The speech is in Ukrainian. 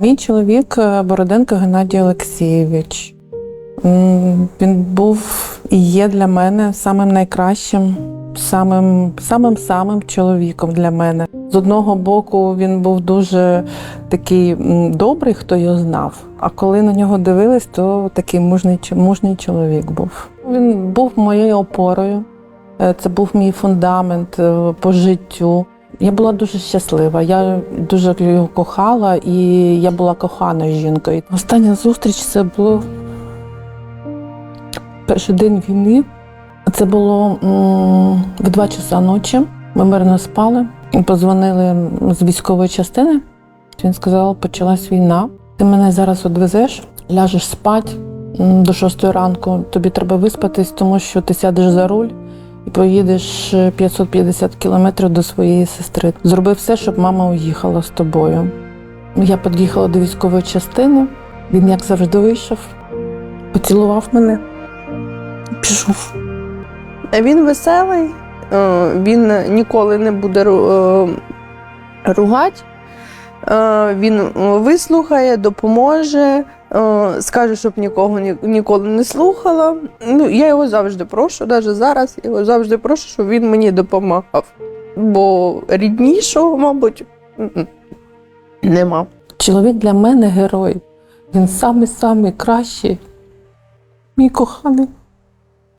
Мій чоловік е, Бороденко Геннадій Олексійович. Він був і є для мене самим найкращим, самим самим самим чоловіком для мене. З одного боку, він був дуже такий добрий, хто його знав. А коли на нього дивились, то такий мужний, мужній чоловік був. Він був моєю опорою. Е, Це був мій фундамент е, по життю. Я була дуже щаслива. Я дуже його кохала, і я була коханою жінкою. Остання зустріч це було перший день війни. Це було в 2 часа ночі. Ми мирно спали. І Позвонили з військової частини. Він сказав, почалась війна. Ти мене зараз одвезеш, ляжеш спать м, до 6 ранку. Тобі треба виспатись, тому що ти сядеш за руль поїдеш е, 550 кілометрів до своєї сестри. Зроби все, щоб мама уїхала з тобою. Я під'їхала до військової частини. Він, як завжди, вийшов, поцілував мене, пішов. Він веселий, е, він ніколи не буде е, ругати. Е, Він е, вислухає, допоможе, е, скаже, щоб нікого ні- ніколи не слухала. Ну, я його завжди прошу, навіть зараз я його завжди прошу, щоб він мені допомагав. Бо ріднішого, мабуть, нема. Чоловік для мене герой. Він самий-самий кращий, мій коханий.